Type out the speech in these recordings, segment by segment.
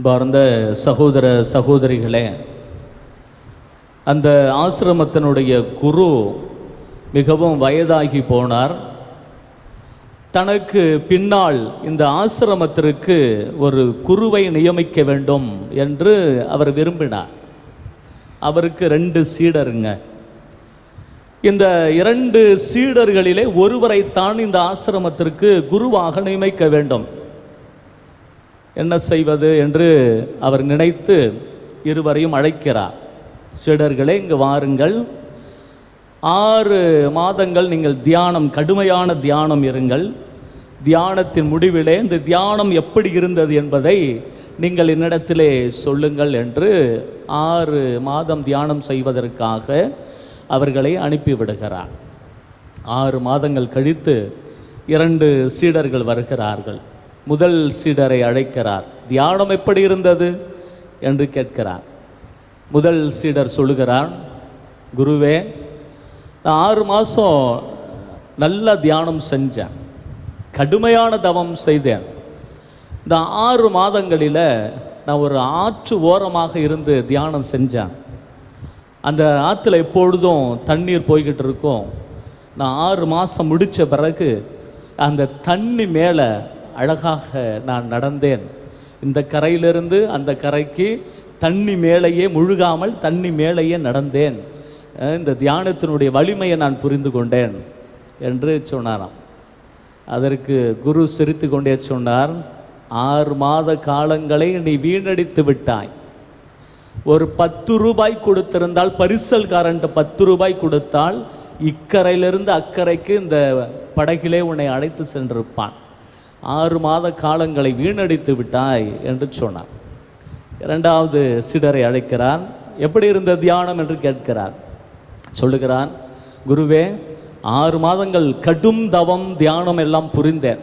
பார்ந்த சகோதர சகோதரிகளே அந்த ஆசிரமத்தினுடைய குரு மிகவும் வயதாகி போனார். தனக்கு பின்னால் இந்த ஆசிரமத்திற்கு ஒரு குருவை நியமிக்க வேண்டும் என்று அவர் விரும்பினார். அவருக்கு ரெண்டு சீடருங்க. இந்த இரண்டு சீடர்களிலே ஒருவரைத்தான் இந்த ஆசிரமத்திற்கு குருவாக நியமிக்க வேண்டும். என்ன செய்வது என்று அவர் நினைத்து இருவரையும் அழைக்கிறார். சீடர்களே இங்கு வாருங்கள். ஆறு மாதங்கள் நீங்கள் தியானம் கடுமையான தியானம் இருங்கள். தியானத்தின் முடிவிலே இந்த தியானம் எப்படி இருந்தது என்பதை நீங்கள் என்னிடத்திலே சொல்லுங்கள் என்று ஆறு மாதம் தியானம் செய்வதற்காக அவர்களை அனுப்பிவிடுகிறார் ஆறு மாதங்கள் கழித்து இரண்டு சீடர்கள் வருகிறார்கள். முதல் சீடரை அழைக்கிறார். தியானம் எப்படி இருந்தது? என்று கேட்கிறார். முதல் சீடர் சொல்லுகிறார் குருவே நான் ஆறு மாதம் நல்ல தியானம் செஞ்சேன். கடுமையான தவம் செய்தேன். இந்த ஆறு மாதங்களில் நான் ஒரு ஆற்று ஓரமாக இருந்து தியானம் செஞ்சேன். அந்த ஆற்றுல எப்பொழுதும் தண்ணீர் போய்கிட்டு இருக்கும். நான் ஆறு மாதம் முடித்த பிறகு அந்த தண்ணி மேலே அழகாக நான் நடந்தேன். இந்த கரையிலிருந்து அந்த கரைக்கு தண்ணி மேலேயே முழுகாமல் தண்ணி மேலேயே நடந்தேன். இந்த தியானத்தினுடைய வலிமையை நான் புரிந்து கொண்டேன் என்று சொன்னாராம். அதற்கு குரு சிரித்து கொண்டே சொன்னார் ஆறு மாத காலங்களை நீ வீணடித்து விட்டாய். ஒரு பத்து ரூபாய் கொடுத்திருந்தால் பரிசல்காரன்ட்ட பத்து ரூபாய் கொடுத்தால் இக்கரையிலிருந்து அக்கறைக்கு இந்த படகிலே உன்னை அழைத்து சென்றிருப்பான். ஆறு மாத காலங்களை வீணடித்து விட்டாய் என்று சொன்னார் இரண்டாவது சிடரை அழைக்கிறான். எப்படி இருந்த தியானம் என்று கேட்கிறார் சொல்லுகிறான் குருவே ஆறு மாதங்கள் கடும் தவம் தியானம் எல்லாம் புரிந்தேன்.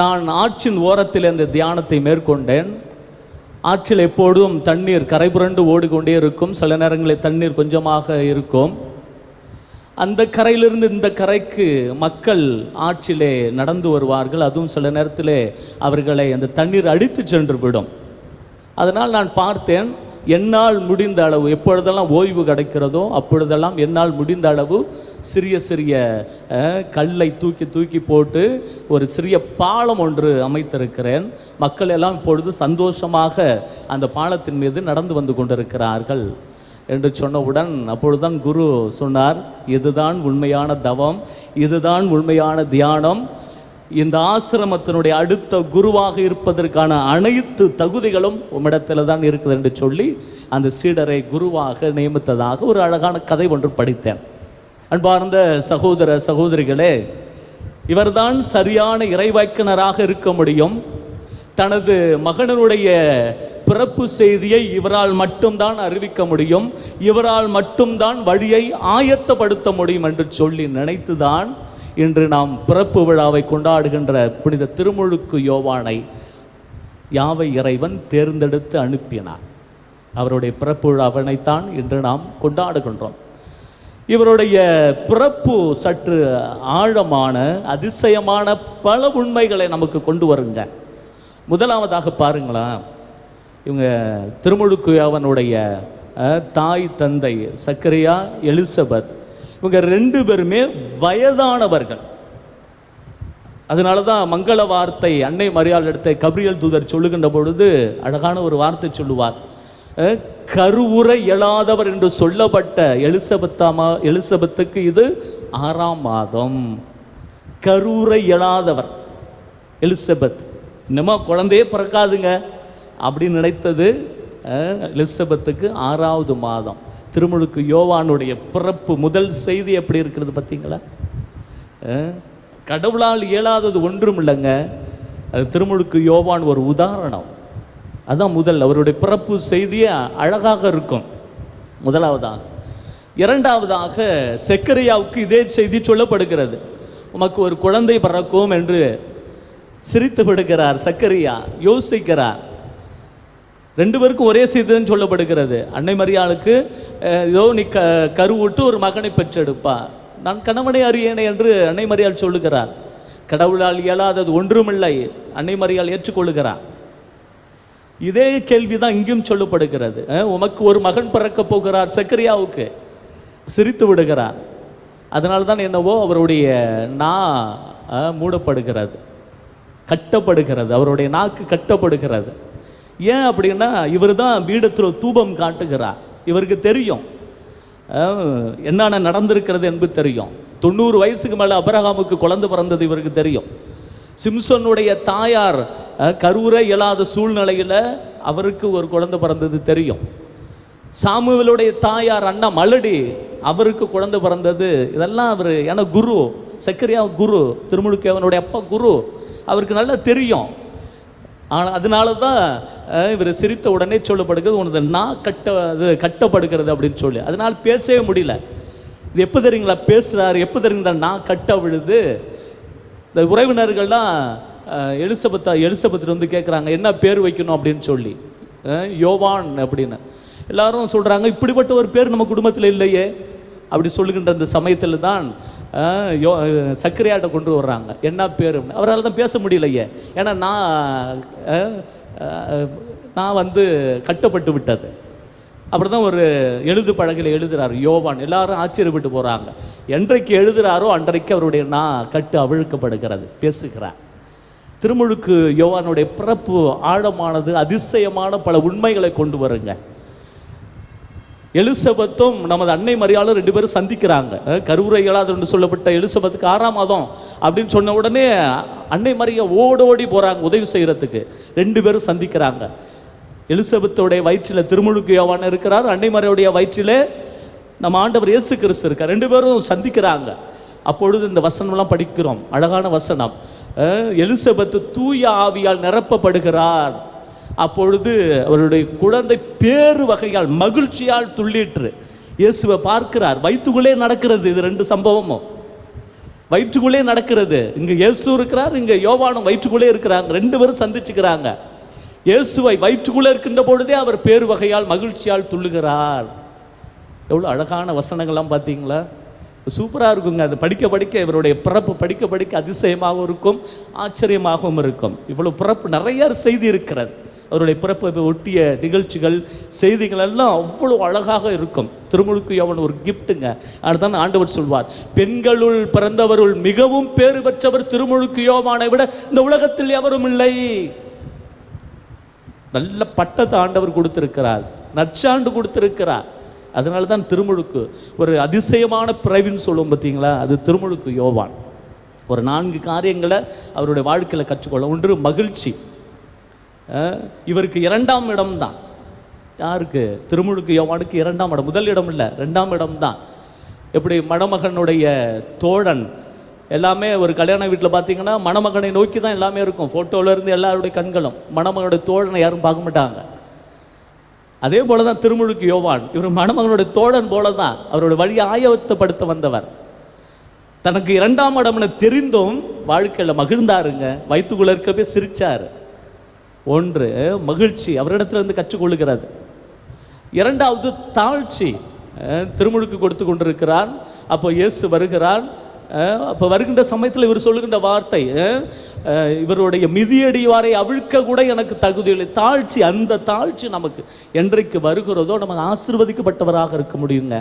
நான் ஆற்றின் ஓரத்தில் இந்த தியானத்தை மேற்கொண்டேன். ஆற்றில் எப்பொழுதும் தண்ணீர் கரை புரண்டு ஓடிக்கொண்டே இருக்கும். சில நேரங்களில் தண்ணீர் கொஞ்சமாக இருக்கும். அந்த கரையிலிருந்து இந்த கரைக்கு மக்கள் ஆற்றிலே நடந்து வருவார்கள். அதுவும் சில நேரத்தில் அவர்களை அந்த தண்ணீர் அடித்து சென்று விடும் அதனால் நான் பார்த்தேன் என்னால் முடிந்த அளவு எப்பொழுதெல்லாம் ஓய்வு கிடைக்கிறதோ அப்பொழுதெல்லாம் என்னால் முடிந்த அளவு சிறிய சிறிய கல்லை தூக்கி தூக்கி போட்டு ஒரு சிறிய பாலம் ஒன்று அமைத்திருக்கிறேன். மக்கள் எல்லாம் இப்பொழுது சந்தோஷமாக அந்த பாலத்தின் மீது நடந்து வந்து கொண்டிருக்கிறார்கள். என்று சொன்னவுடன் அப்பொழுதுதான் குரு சொன்னார் இதுதான் உண்மையான தவம் இதுதான் உண்மையான தியானம். இந்த ஆசிரமத்தினுடைய அடுத்த குருவாக இருப்பதற்கான அனைத்து தகுதிகளும் உம்மிடத்தில் தான் இருக்குது என்று சொல்லி அந்த சீடரை குருவாக நியமித்ததாக ஒரு அழகான கதை ஒன்று படித்தேன். அன்பார்ந்த சகோதர சகோதரிகளே இவர்தான் சரியான இறைவாக்கினராக இருக்க முடியும். தனது மகனுடைய பிறப்பு செய்தியை இவரால் மட்டும்தான் அறிவிக்க முடியும். இவரால் மட்டும்தான் வழியை ஆயத்தப்படுத்த முடியும் என்று சொல்லி நினைத்துதான் இன்று நாம் பிறப்பு விழாவை கொண்டாடுகின்ற புனித திருமுழுக்கு யோவானை யாவை இறைவன் தேர்ந்தெடுத்து அனுப்பினார். அவருடைய பிறப்பு விழாவினைத்தான் இன்று நாம் கொண்டாடுகின்றோம். இவருடைய பிறப்பு சற்று ஆழமான அதிசயமான பல உண்மைகளை நமக்கு கொண்டு வருங்க. முதலாவதாக பாருங்களேன். இவங்க திருமுழுக்குயாவனுடைய தாய் தந்தை சக்கரியா எலிசபெத் இவங்க ரெண்டு பேருமே வயதானவர்கள். அதனால தான் மங்கள வார்த்தை அன்னை மரியாள் எடுத்த கபிரியல் தூதர் சொல்லுகின்ற பொழுது அழகான ஒரு வார்த்தை சொல்லுவார். கருவுரை இயலாதவர் என்று சொல்லப்பட்ட எலிசபெத்தாமா எலிசபெத்துக்கு இது ஆறாம் மாதம். கருவுரை இயலாதவர் எலிசபெத். இன்னமும் குழந்தையே பிறக்காதுங்க. அப்படின்னு நினைத்தது எலிசபெத்துக்கு ஆறாவது மாதம். திருமுழுக்கு யோவானுடைய பிறப்பு முதல் செய்தி எப்படி இருக்கிறது பார்த்தீங்களா? கடவுளால் இயலாதது ஒன்றும் இல்லைங்க. அது திருமுழுக்கு யோவான் ஒரு உதாரணம். அதுதான் முதல் அவருடைய பிறப்பு செய்தியே அழகாக இருக்கும். முதலாவதாக இரண்டாவதாக செக்கரியாவுக்கு இதே செய்தி சொல்லப்படுகிறது. உமக்கு ஒரு குழந்தை பிறக்கும் என்று சிரித்து விடுகிறார் சக்கரியா யோசிக்கிறார். ரெண்டு பேருக்கும் ஒரே செய்தி சொல்லப்படுகிறது. அன்னை மரியாளுக்கு ஏதோ நீ க கருவுட்டு ஒரு மகனை பெற்றெடுப்பா. நான் கணவனை அறியேனே என்று அன்னை மரியாள் சொல்லுகிறார். கடவுளால் இயலாதது ஒன்றுமில்லை அன்னை மரியாள் ஏற்றுக்கொள்ளுகிறார் இதே கேள்வி தான் இங்கேயும் சொல்லப்படுகிறது. உமக்கு ஒரு மகன் பிறக்க போகிறார் சக்கரியாவுக்கு. சிரித்து விடுகிறார். அதனால தான் என்னவோ அவருடைய நா மூடப்படுகிறது. கட்டப்படுகிறது. அவருடைய நாக்கு கட்டப்படுகிறது. ஏன் அப்படின்னா இவர் தான் பீடத்தில் தூபம் காட்டுகிறார். இவருக்கு தெரியும். என்னென்ன நடந்திருக்கிறது என்பது தெரியும். தொண்ணூறு வயசுக்கு மேலே அபரகாமுக்கு குழந்தை பிறந்தது இவருக்கு தெரியும். சிம்சனுடைய தாயார் அஹ், இயலாத சூழ்நிலையில் அவருக்கு ஒரு குழந்தை பிறந்தது தெரியும். சாமுவலுடைய தாயார் அண்ணா மலடி அவருக்கு குழந்தை பிறந்தது. இதெல்லாம் அவர் ஏன்னா குரு சக்கரியா குரு திருமுழுக்கேவனுடைய அப்பா குரு. அவருக்கு நல்லா தெரியும். ஆனால் அதனால தான் இவர் சிரித்த உடனே சொல்லப்படுகிறது உனது நான் கட்ட அது கட்டப்படுகிறது அப்படின்னு சொல்லி. அதனால் பேசவே முடியல. இது எப்போ தெரியுங்களா? பேசுகிறாரு எப்போ தெரியுங்களா? நான் கட்ட விழுது. இந்த உறவினர்கள்லாம் அஹ், எலிசபெத்தா எலிசபெத் வந்து கேட்குறாங்க என்ன பேர் வைக்கணும்? அப்படின்னு சொல்லி. யோவான் அப்படின்னு. எல்லாரும் சொல்கிறாங்க இப்படிப்பட்ட ஒரு பேர் நம்ம குடும்பத்தில் இல்லையே. அப்படி சொல்லுகின்ற அந்த சமயத்தில் தான் யோ அஹ், கொண்டு வர்றாங்க. என்ன பேர்? அவரால் தான் பேச முடியலையே. ஏன்னா நான் நான் வந்து கட்டப்பட்டு விட்டது. அப்படி தான் ஒரு எழுது பழகில் எழுதுகிறார் யோவான். எல்லாரும் ஆச்சரியப்பட்டு போகிறாங்க என்றைக்கு எழுதுகிறாரோ அன்றைக்கு அவருடைய நான் கட்டு அவிழ்க்கப்படுகிறது. பேசுகிறார். திருமுழுக்கு யோவானுடைய பிறப்பு ஆழமானது அதிசயமான பல உண்மைகளை கொண்டு வருங்க. எலிசபெத்தும் நமது அன்னை மரியாளும் ரெண்டு பேரும் சந்திக்கிறாங்க. அஹ் கருவுரை என்று சொல்லப்பட்ட எலிசபெத்துக்கு ஆறாம் மாதம் அப்படின்னு சொன்ன உடனே அன்னை மரியா ஓடோடி போகிறாங்க உதவி செய்கிறதுக்கு ரெண்டு பேரும் சந்திக்கிறாங்க. எலிசபெத்தோடைய வயிற்றில் திருமுழுக்கு யோவான் இருக்கிறார். அன்னை மரியாவுடைய வயிற்றிலே நம்ம ஆண்டவர் இயேசு கிறிஸ்து இருக்கார். ரெண்டு பேரும் சந்திக்கிறாங்க. அப்பொழுது இந்த வசனம்லாம் படிக்கிறோம். அழகான வசனம். எலிசபெத்து தூய ஆவியால் நிரப்பப்படுகிறார். அப்பொழுது அவருடைய குழந்தை பேறு வகையால் மகிழ்ச்சியால் துள்ளிற்று. இயேசுவை பார்க்கிறார். வயிற்றுக்குள்ளே நடக்கிறது இது ரெண்டு சம்பவமும். வயிற்றுக்குள்ளே நடக்கிறது. இங்கே இயேசு இருக்கிறார் இங்கே யோவானும் வயிற்றுக்குள்ளே இருக்கிறாங்க. ரெண்டு பேரும் சந்திச்சுக்கிறாங்க. இயேசுவை வயிற்றுக்குள்ளே இருக்கின்ற பொழுதே அவர் பேறு வகையால் மகிழ்ச்சியால் துள்ளுகிறார். எவ்வளோ அழகான வசனங்கள்லாம் பார்த்தீங்களா? சூப்பராக இருக்குங்க. அது படிக்க படிக்க இவருடைய பிறப்பு படிக்க படிக்க அதிசயமாகவும் இருக்கும் ஆச்சரியமாகவும் இருக்கும். இவ்வளோ பிறப்பு நிறைய செய்தி இருக்கிறது அவருடைய பிறப்பை ஒட்டிய நிகழ்ச்சிகள் செய்திகள் எல்லாம் அவ்வளோ அழகாக இருக்கும். திருமுழுக்கு அவன் ஒரு கிஃப்ட்டுங்க அதுதான் ஆண்டவர் சொல்வார் பெண்களுள் பிறந்தவருள் மிகவும் பேறு பெற்றவர் திருமுழுக்கு யோவானை விட இந்த உலகத்தில் எவரும் இல்லை. நல்ல பட்டத்தை ஆண்டவர் கொடுத்திருக்கிறார் நற்சாண்டு கொடுத்திருக்கிறார். அதனால தான் திருமுழுக்கு ஒரு அதிசயமான பிறவின்னு சொல்லுவோம் பார்த்தீங்களா அது திருமுழுக்கு யோவான். ஒரு நான்கு காரியங்களை அவருடைய வாழ்க்கையில் கற்றுக்கொள்ள ஒன்று மகிழ்ச்சி. இவருக்கு இரண்டாம் இடம் தான். யாருக்கு? திருமுழுக்கு யோவானுக்கு இரண்டாம் இடம். முதல் இடம் இல்லை ரெண்டாம் இடம் தான். எப்படி மணமகனுடைய தோழன் எல்லாமே ஒரு கல்யாண வீட்டில் பார்த்தீங்கன்னா மணமகனை நோக்கி தான் எல்லாமே இருக்கும். ஃபோட்டோவிலேருந்து எல்லாருடைய கண்களும். மணமகனுடைய தோழனை யாரும் பார்க்க மாட்டாங்க. அதே போல தான் திருமுழுக்கு யோவான். இவர் மணமகனுடைய தோழன் போல தான் அவருடைய வழியை ஆயத்தப்படுத்த வந்தவர். தனக்கு இரண்டாம் இடம்னு தெரிந்தும் வாழ்க்கையில் மகிழ்ந்தாருங்க. வயிற்றுக்குள்ள இருக்கவே சிரிச்சார். ஒன்று மகிழ்ச்சி அவரிடத்திலிருந்து கற்றுக்கொள்ளுகிறது. இரண்டாவது தாழ்ச்சி. திருமுழுக்கு கொடுத்து கொண்டிருக்கிறார் அப்போ இயேசு வருகிறார் அப்போ வருகின்ற சமயத்தில் இவர் சொல்லுகின்ற வார்த்தை இவருடைய மிதியடிவாரை அவிழ்க்க கூட எனக்கு தகுதியில்லை தாழ்ச்சி அந்த தாழ்ச்சி நமக்கு என்றைக்கு வருகிறதோ நம்ம ஆசிர்வதிக்கப்பட்டவராக இருக்க முடியுங்க.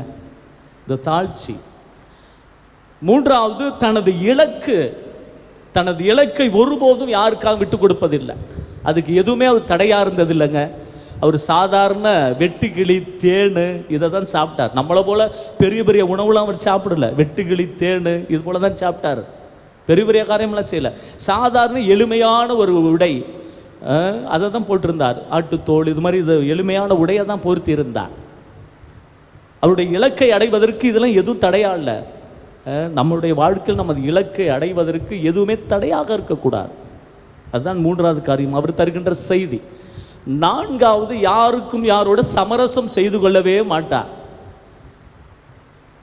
இந்த தாழ்ச்சி. மூன்றாவது தனது இலக்கு தனது இலக்கை ஒருபோதும் யாருக்காக விட்டு கொடுப்பதில்லை. அதுக்கு எதுவுமே அவர் தடையாக இருந்தது இல்லைங்க அவர் சாதாரண வெட்டுக்கிளி தேனு இதை தான் சாப்பிட்டார். நம்மளை போல் பெரிய பெரிய உணவுலாம் அவர் சாப்பிடல. வெட்டுக்கிளி தேனு இது போல் தான் சாப்பிட்டார். பெரிய பெரிய காரியம்லாம் செய்யலை. சாதாரண எளிமையான ஒரு உடை அதை தான் போட்டிருந்தார். ஆட்டுத்தோல் இது மாதிரி இது எளிமையான உடையை தான் பொருத்தி இருந்தார் அவருடைய இலக்கை அடைவதற்கு இதெல்லாம் எதுவும் தடையா இல்லை. நம்மளுடைய வாழ்க்கையில் நமது இலக்கை அடைவதற்கு எதுவுமே தடையாக இருக்கக்கூடாது. அதுதான் மூன்றாவது காரியம். அவர் தருகின்ற செய்தி. நான்காவது யாருக்கும் யாரோட சமரசம் செய்து கொள்ளவே மாட்டார்.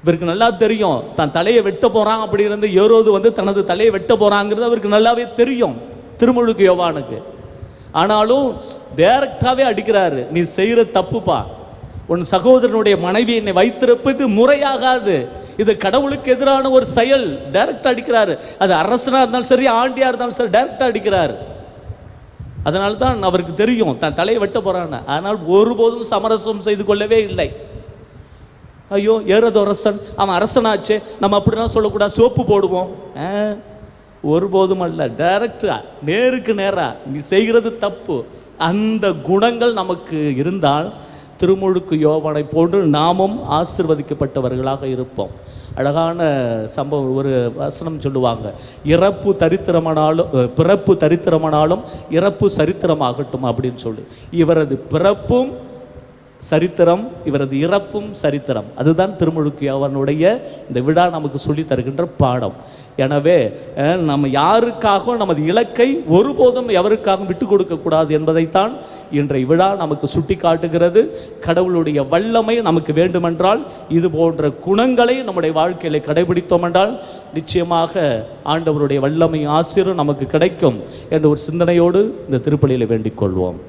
இவருக்கு நல்லா தெரியும் தன் தலையை வெட்ட போறான் அப்படி இருந்து ஏரோது வந்து தனது தலையை வெட்ட போறாங்கிறது அவருக்கு நல்லாவே தெரியும் திருமுழுக்கு யோவானுக்கு. ஆனாலும் டைரக்டாவே அடிக்கிறாரு நீ செய்யற தப்புப்பா. உன் சகோதரனுடைய மனைவி என்னை வைத்திருப்பது முறையாகாது. இது கடவுளுக்கு எதிரான ஒரு செயல். டைரக்டா அடிக்கிறாரு. அது அரசனா இருந்தாலும் சரி ஆண்டியா இருந்தாலும் சரி டைரக்டா அடிக்கிறாரு. அதனால தான் அவருக்கு தெரியும் தன் தலையை வெட்ட போகிறான்னு ஆனால் ஒருபோதும் சமரசம் செய்து கொள்ளவே இல்லை. ஐயோ ஏறது அரசன். அவன் அரசனாச்சே. நம்ம அப்படிலாம் சொல்லக்கூடாது. சோப்பு போடுவோம். ஆ, ஒருபோதும் அல்ல. டைரக்டா நேருக்கு நேராக நீ செய்கிறது தப்பு. அந்த குணங்கள் நமக்கு இருந்தால் திருமுழுக்கு யோவானை போன்று நாமும் ஆசிர்வதிக்கப்பட்டவர்களாக இருப்போம். அழகான சம்பவம் ஒரு வசனம் சொல்லுவாங்க. இறப்பு தரித்திரமானாலும் பிறப்பு தரித்திரமானாலும் இறப்பு சரித்திரமாகட்டும் அப்படின்னு சொல்லி. இவரது பிறப்பும் சரித்திரம் இவரது இறப்பும் சரித்திரம். அதுதான் திருமுழுக்கு அவனுடைய இந்த விழா நமக்கு சொல்லி தருகின்ற பாடம். எனவே நம்ம யாருக்காகவும் நமது இலக்கை ஒருபோதும் எவருக்காகவும் விட்டு கொடுக்கக்கூடாது என்பதைத்தான் இன்றைய விழா நமக்கு சுட்டி காட்டுகிறது கடவுளுடைய வல்லமை நமக்கு வேண்டுமென்றால் இது போன்ற குணங்களை நம்முடைய வாழ்க்கையில் கடைபிடித்தோம் என்றால் நிச்சயமாக ஆண்டவருடைய வல்லமை ஆசிரியர் நமக்கு கிடைக்கும் என்ற ஒரு சிந்தனையோடு இந்த திருப்பலியில் வேண்டிக் கொள்வோம்.